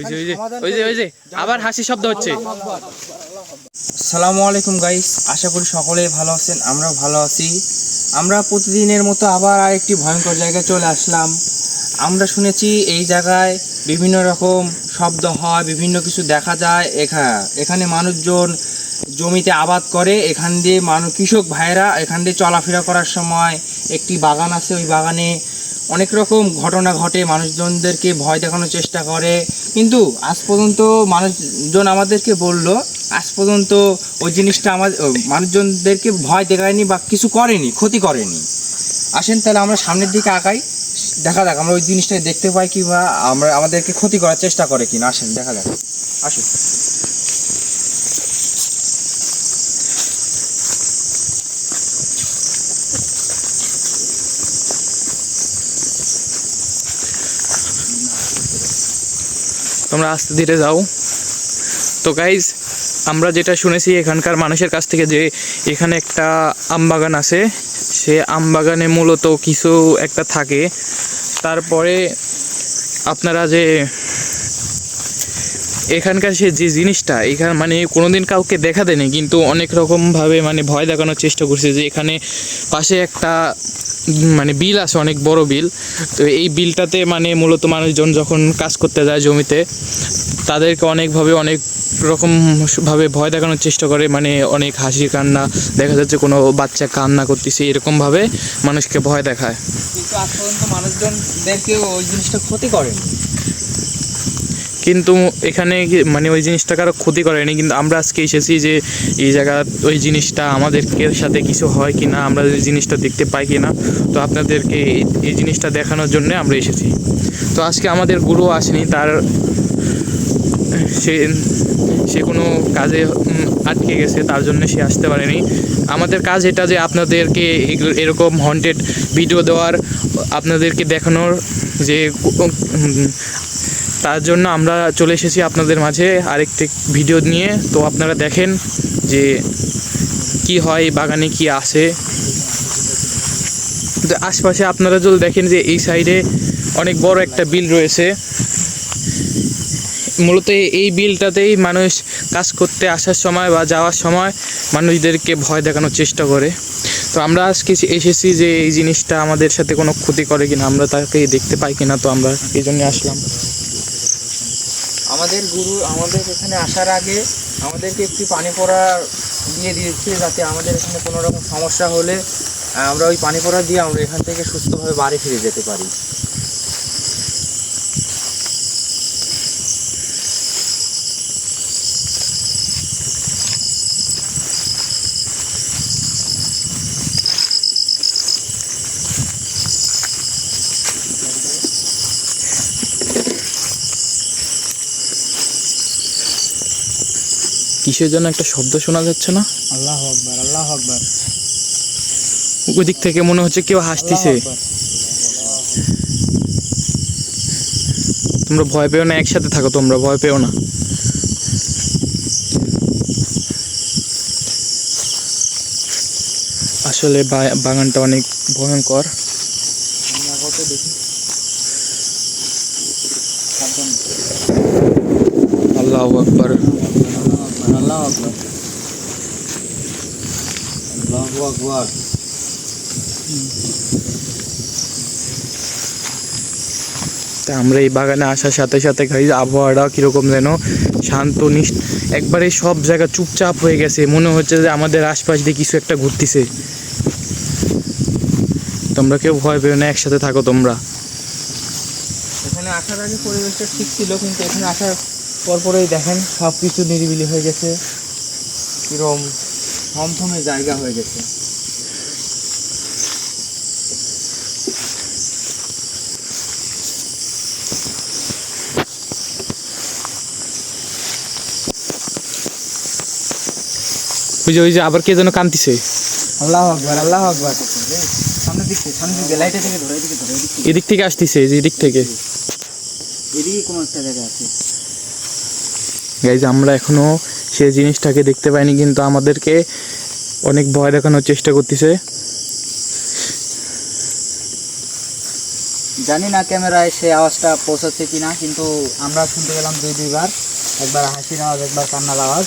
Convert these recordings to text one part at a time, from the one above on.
ওই যে, ওই যে, ওই যে ওই যে আবার হাসি শব্দ হচ্ছে। সালামু আলাইকুম গাইস আশা করি সকলেই ভালো আছেন আমরাও ভালো আছি। আমরা প্রতিদিনের মতো আবার আরেকটি ভয়ঙ্কর জায়গায় চলে আসলাম। আমরা শুনেছি এই জায়গায় বিভিন্ন রকম শব্দ হয় বিভিন্ন কিছু দেখা যায়। এখা এখানে মানুষজন জমিতে আবাদ করে এখান দিয়ে মানুষ কৃষক ভাইরা এখান দিয়ে চলাফেরা করার সময় একটি বাগান আছে ওই বাগানে অনেক রকম ঘটনা ঘটে, মানুষজনদেরকে ভয় দেখানোর চেষ্টা করে। কিন্তু আজ পর্যন্ত মানুষজন আমাদেরকে বলল, আজ পর্যন্ত ওই জিনিসটা আমার মানুষজনদেরকে ভয় দেখায়নি বা কিছু করেনি, ক্ষতি করেনি। আসেন তাহলে আমরা সামনের দিকে আগাই। দেখা যাক আমরা ওই জিনিসটা দেখতে পাই কি বা আমরা, আমাদেরকে ক্ষতি করার চেষ্টা করে কিনা। আসেন, দেখা যাক। আসুন। তোমরা আস্তে ধীরে যাও। তো গাইজ আমরা যেটা শুনেছি এখানকার মানুষের কাছ থেকে যে এখানে একটা আম বাগান আছে, সে আম বাগানে মূলত কিছু একটা থাকে। তারপরে আপনারা যে এখানকার সে যে জিনিসটা, এখানে মানে কোনোদিন কাউকে দেখা দেয়নি, কিন্তু অনেক রকমভাবে মানে ভয় দেখানোর চেষ্টা করছে যে এখানে পাশে একটা মানে বিল আছে, অনেক বড় বিল। তো এই বিলটাতে মানে মূলত মানুষজন যখন কাজ করতে যায় জমিতে, তাদেরকে অনেকভাবে অনেক রকমভাবে ভয় দেখানোর চেষ্টা করে মানে অনেক হাসি কান্না, দেখা যাচ্ছে কোনো বাচ্চা কান্না করতেছে, এরকমভাবে মানুষকে ভয় দেখায়। কিন্তু আজ পর্যন্ত মানুষজনদেরকে ওই জিনিসটা ক্ষতি করেনি। কিন্তু এখানে মানে ওই জিনিসটা কারও ক্ষতি করেনি, কিন্তু আমরা আজকে এসেছি যে এই জায়গা ওই জিনিসটা আমাদেরকে সাথে কিছু হয় কি না আমরা ওই জিনিসটা দেখতে পাই কি না তো আপনাদেরকে এই- জিনিসটা দেখানোর জন্য আমরা এসেছি। তো আজকে আমাদের গুরু আসেনি, তার সে সে কোনো কাজে আটকে গেছে, তার জন্য সে আসতে পারেনি। আমাদের কাজ এটা যে আপনাদেরকে এরকম হন্টেড ভিডিও দেওয়ার, আপনাদেরকে দেখানোর যে তার জন্য আমরা চলে এসেছি আপনাদের মাঝে আরেকটি ভিডিও নিয়ে। তো আপনারা দেখেন যে কি হয়, বাগানে কি আসে। আশপাশে আপনারা যদি দেখেন যে এই সাইডে অনেক বড় একটা বিল রয়েছে। মূলত এই বিলটাতেই মানুষ কাজ করতে আসার সময় বা যাওয়ার সময় মানুষদেরকে ভয় দেখানোর চেষ্টা করে। তো আমরা আজকে এসেছি যে এই জিনিসটা আমাদের সাথে কোনো ক্ষতি করে কিনা, আমরা তাকে দেখতে পাই কিনা, তো আমরা এই জন্য আসলাম। আমাদের গুরু আমাদের এখানে আসার আগে আমাদেরকে একটি পানি পড়া দিয়ে দিয়েছে যাতে আমাদের এখানে কোনো রকম সমস্যা হলে আমরা ওই পানি পড়া দিয়ে আমরা এখান থেকে সুস্থভাবে বাড়ি ফিরে যেতে পারি। কিসের জন্য একটা শব্দ শোনা যাচ্ছে না? আল্লাহ আকবার আল্লাহ আকবার। ওই দিক থেকে মনে হচ্ছে কেউ হাসতিছে। তোমরা ভয় পেও না একসাথে থাকো তোমরা ভয় পেও না। আসলে বাগানটা অনেক ভয়ঙ্কর। আল্লাহ আকবর। আল্লাহ আকবার আল্লাহু আকবার তা আমরা এই বাগানে আসার সাথে সাথে গাড়ি আবহাওয়াটা কীরকম যেন শান্ত নিষ্ঠ। একবারে সব জায়গা চুপচাপ হয়ে গেছে। মনে হচ্ছে যে আমাদের আশপাশ দিয়ে কিছু একটা ঘুরতেছে। তোমরা কেউ ভয় পেও না একসাথে থাকো তোমরা। এখানে আসার আগে পরিবেশটা ঠিক ছিল কিন্তু এখানে আসার পরপরেই দেখেন সব কিছু নিরিবিলি হয়ে গেছে। কিরম থমথমে জায়গা হয়ে গেছে। ওই যে ওই যে আবার কে যেন কান্দিছে আল্লাহ আকবার আল্লাহ আকবার। সামনে দিক থেকে সামনে দিকে লাইটে থেকে ধরে এদিকে ধরে এদিক থেকে আসতেছে এদিক থেকে। এদিকে কোনো একটা জায়গা আছে। গাইজ আমরা এখনও সেই জিনিসটাকে দেখতে পাইনি কিন্তু আমাদেরকে অনেক ভয় দেখানোর চেষ্টা করতেছে। জানি না ক্যামেরায় সে আওয়াজটা পৌঁছাচ্ছে কি না কিন্তু আমরা শুনতে পেলাম দুই দুইবার। একবার হাসির আওয়াজ একবার কান্নার আওয়াজ।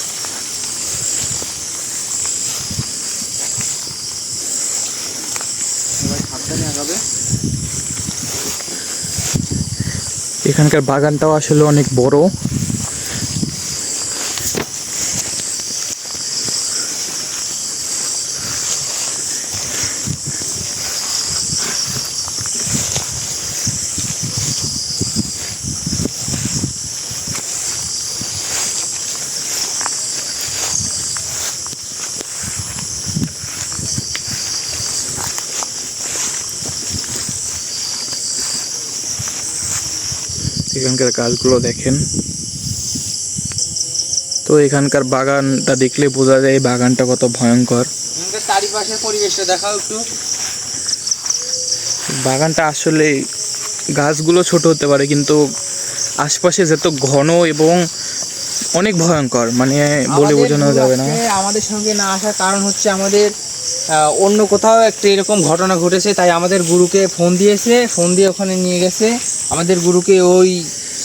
এখানকার বাগানটাও আসলে অনেক বড়। এখানকার গাছগুলো দেখেন। তো এখানকার বাগানটা দেখলে বোঝা যায় এই বাগানটা কত ভয়ঙ্কর। চারিপাশের পরিবেশটা দেখাও একটু। বাগানটা আসলে গাছগুলো ছোট হতে পারে কিন্তু আশপাশে যত ঘন এবং অনেক ভয়ঙ্কর মানে বলে বোঝানো যাবে না। আমাদের সঙ্গে না আসার কারণ হচ্ছে আমাদের অন্য কোথাও একটা এরকম ঘটনা ঘটেছে তাই আমাদের গুরুকে ফোন দিয়েছে ফোন দিয়ে ওখানে নিয়ে গেছে। আমাদের গুরুকে ওই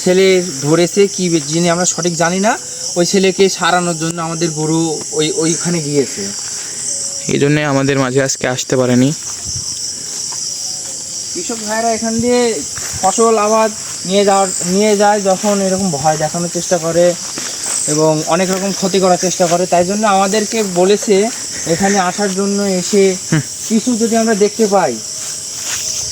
ছেলে ধরেছে কি যিনি আমরা সঠিক জানি না ওই ছেলেকে সারানোর জন্য আমাদের গুরু ওই ওইখানে গিয়েছে। এই জন্যে আমাদের মাঝে আজকে আসতে পারেনি। কৃষক ভাইরা এখান দিয়ে ফসল আবাদ নিয়ে যাওয়ার নিয়ে যায় যখন এরকম ভয় দেখানোর চেষ্টা করে এবং অনেক রকম ক্ষতি করার চেষ্টা করে। তাই জন্য আমাদেরকে বলেছে এখানে আসার জন্য এসে কিছু যদি আমরা দেখতে পাই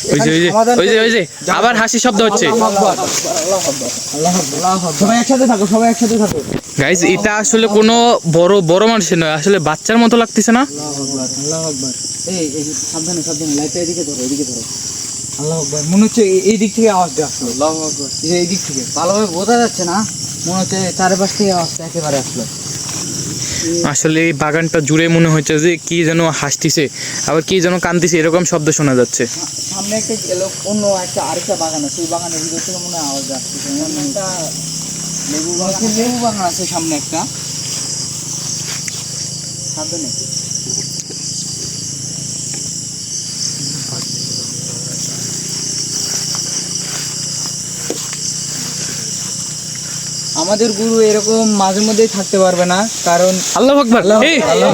ওই যে ওই যে ওই যে করে- ওই যে আবার হাসি শব্দ হচ্ছে আল্লাহু আকবার, আল্লাহু আকবার, আল্লাহু আকবার, আল্লাহু আকবার। সবাই একসাথে থাকো সবাই একসাথে থাকো। গাইজ এটা আসলে কোনো বড় বড় মানুষের নয় আসলে বাচ্চার মতো লাগতেছে না? আল্লাহু আকবার আল্লাহু আকবার। এই এই সাবধানে সাবধানে লাইটটা এদিকে ধরো এদিকে ধরো। আল্লাহু আকবার মনে হচ্ছে এই- দিক থেকে আওয়াজটা আসলো। আল্লাহু আকবার। এই এই দিক থেকে ভালোভাবে বোঝা যাচ্ছে না মনে হচ্ছে চারপাশ থেকে আওয়াজটা একেবারে আসলো। আসলে এই বাগানটা জুড়ে মনে হচ্ছে যে কি যেন হাসতিছে আবার কি যেন কান্দিছে এরকম শব্দ শোনা যাচ্ছে। সামনে একটা অন্য একটা আরেকটা বাগান আছে ওই বাগানের ভিতর থেকে মনে হয় আওয়াজ আসছে লেবু বাগান লেবু বাগান আছে সামনে একটা। সাবধানে আমাদের গুরু এরকম মাঝে মধ্যেই থাকতে পারবে না কারণ আল্লাহ আকবার।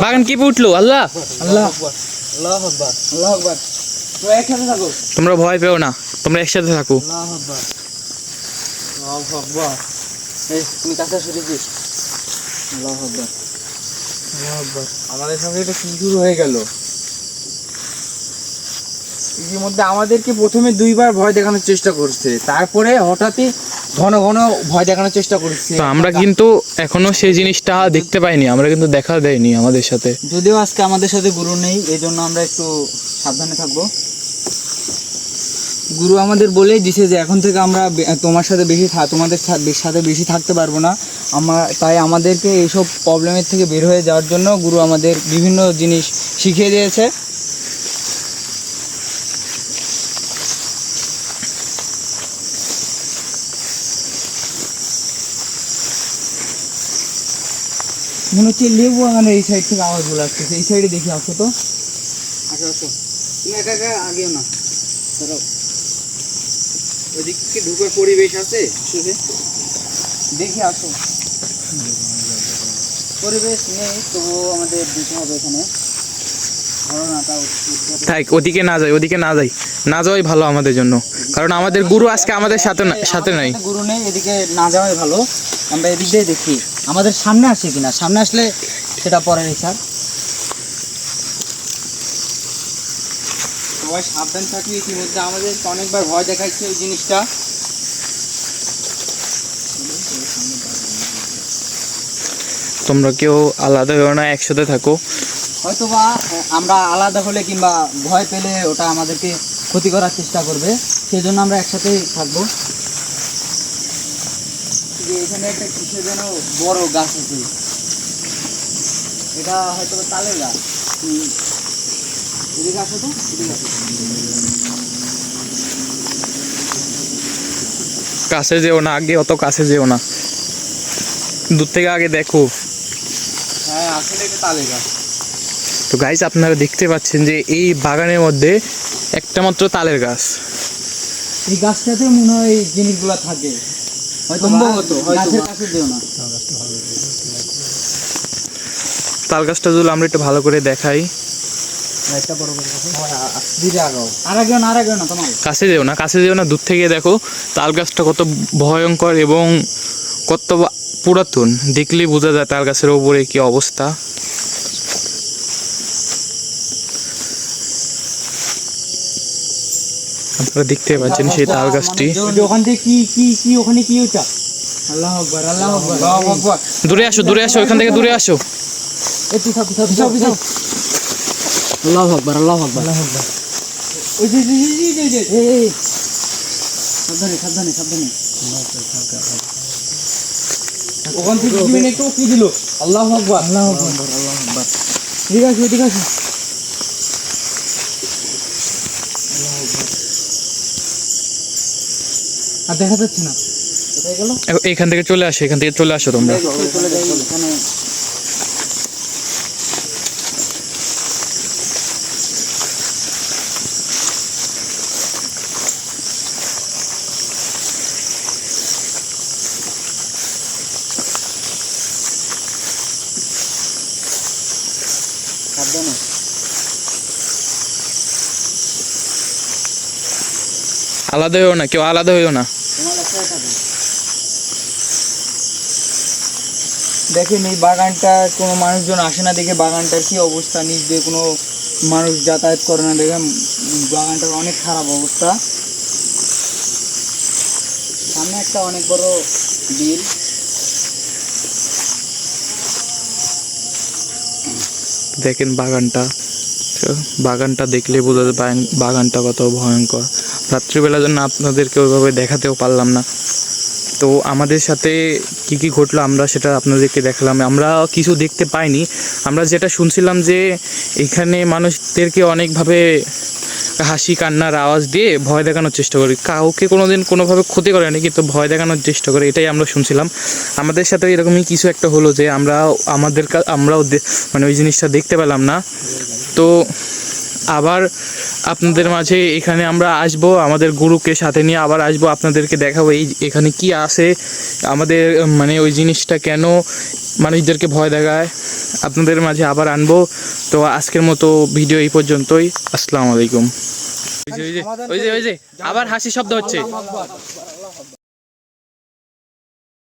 বাগান কেঁপে উঠল আল্লাহ। আল্লাহ আল্লাহ আকবার আল্লাহ আকবার। একসাথে থাকো। তোমরা ভয় পেও না তোমরা একসাথে থাকো। আল্লাহ আকবার আল্লাহু আকবার। এই তুমি কাছে সরে দিস আল্লাহু আকবার আল্লাহু আকবার। আমাদের সঙ্গে এটা কি শুরু হয়ে গেল? ইতিমধ্যে আমাদেরকে প্রথমে দুইবার ভয় দেখানোর চেষ্টা করছে। তারপরে হঠাৎই ঘন ঘন ভয় দেখানোর চেষ্টা করছে। তো আমরা কিন্তু এখনও সেই জিনিসটা দেখতে পাইনি আমরা কিন্তু দেখা দেয়নি আমাদের সাথে। যদিও আজকে আমাদের সাথে গুরু নেই এই জন্য আমরা একটু সাবধানে থাকব। গুরু আমাদের বলেই দিছে যে এখন থেকে আমরা তোমার সাথে বেশি তোমাদের সাথে বেশি থাকতে পারব না। আমরা তাই আমাদেরকে এইসব প্রবলেমের থেকে বের হয়ে যাওয়ার জন্য গুরু আমাদের বিভিন্ন জিনিস শিখিয়ে দিয়েছে। মনে হচ্ছে লেবু বাগানের এই সাইড থেকে আওয়াজগুলো আসতেছে। এই সাইডে দেখি আসো তো। আসো আসো। তুমি একা একা আগেও না। ধরো। ওদিক ঢুকার পরিবেশ আছে? দেখি আসো। পরিবেশ নেই তবুও আমাদের দিতে হবে এখানে। থাক ওদিকে না যাই ওদিকে না যাই। না যাওয়াই ভালো আমাদের জন্য। কারণ আমাদের গুরু আজকে আমাদের সাথে সাথে নাই। গুরু নেই এদিকে না যাওয়াই ভালো। আমরা এদিক দিয়ে দেখি। আমাদের সামনে আসে কিনা? সামনে আসলে সেটা পরে স্যার। সবাই সাবধান থাকবি ইতিমধ্যে আমাদের অনেকবার ভয় দেখাচ্ছে ওই জিনিসটা। তোমরা কেউ আলাদা হয়েও না একসাথে থাকো। হয়তো বা আমরা আলাদা হলে কিংবা ভয় পেলে ওটা আমাদেরকে ক্ষতি করার চেষ্টা করবে। সেই জন্য আমরা একসাথেই থাকব। যে এখানে একটা কিসের যেন বড় গাছ আছে। এটা হয়তো তালের গাছ। এদিকে আসো তো এদিকে আসো কাছে যেও না আগে অত কাছে যেও না। দূর থেকে আগে দেখো। হ্যাঁ আসলে এটা তালে গাছ। তো গাইজ আপনারা দেখতে পাচ্ছেন যে এই বাগানের মধ্যে একটা মাত্র তালের গাছ। এই গাছটাতে মনে হয় এই জিনিসগুলো থাকে। সম্ভবত, গাছের কাছে যেও না। তাল গাছটা যদি আমরা একটু ভালো করে দেখাই। তোমার? কাছে যেও না কাছে যেও না দূর থেকে দেখো তাল গাছটা কত ভয়ঙ্কর এবং কত বা- পুরাতন। দেখলেই বোঝা যায় তাল গাছের ওপরে কি অবস্থা। আপনারা দেখতে পাচ্ছেন সেই তাল গাছটি। ওখান থেকে কি কি কি ওখানে কি দূরে আসো দূরে আসো ওখান থেকে দূরে আসো। আল্লাহ আল্লাহ ওখান থেকে কি আল্লাহ আকবার। আল্লাহ আল্লাহ ঠিক আছে ঠিক আছে। আর দেখা যাচ্ছে না। কোথায় গেল এ- এইখান থেকে চলে আসো, এখান থেকে চলে আসো তোমরা। এখানে আলাদা হইও না, কেউ আলাদা হইও না। দেখেন এই বাগানটা, কোনো মানুষজন আসে না দেখে বাগানটার কি অবস্থা? নিচ দিয়ে কোনো মানুষ যাতায়াত করে না দেখে বাগানটার অনেক খারাপ অবস্থা। সামনে একটা অনেক বড় বিল। দেখেন বাগানটা। বাগানটা দেখলে বোঝা যায় বাগান- বাগানটা কত ভয়ঙ্কর। রাত্রিবেলা জন্য আপনাদেরকে ওইভাবে দেখাতেও পারলাম না। তো আমাদের সাথে কি কি ঘটলো আমরা সেটা আপনাদেরকে দেখালাম। আমরা কিছু দেখতে পাইনি। আমরা যেটা শুনছিলাম যে এখানে মানুষদেরকে অনেকভাবে হাসি, কান্নার আওয়াজ দিয়ে ভয় দেখানোর চেষ্টা করি। কাউকে কোনো দিন কোনোভাবে ক্ষতি করে করেনি কিন্তু ভয় দেখানোর চেষ্টা করে, এটাই আমরা শুনছিলাম। আমাদের সাথে এরকমই কিছু একটা হলো যে আমরা আমাদের আমরাও মানে ওই জিনিসটা দেখতে পেলাম না। তো আবার আপনাদের মাঝে এখানে আমরা আসব, আমাদের গুরুকে সাথে নিয়ে আবার আসব, আপনাদেরকে দেখাবো এই এখানে কি আছে, আমাদের মানে ওই জিনিসটা কেন মানুষদেরকে ভয় দেখায়, আপনাদের মাঝে আবার আনব। তো আজকের মতো ভিডিও এই পর্যন্তই, আসসালামু আলাইকুম। ওই যে ওই যে আবার হাসি শব্দ হচ্ছে।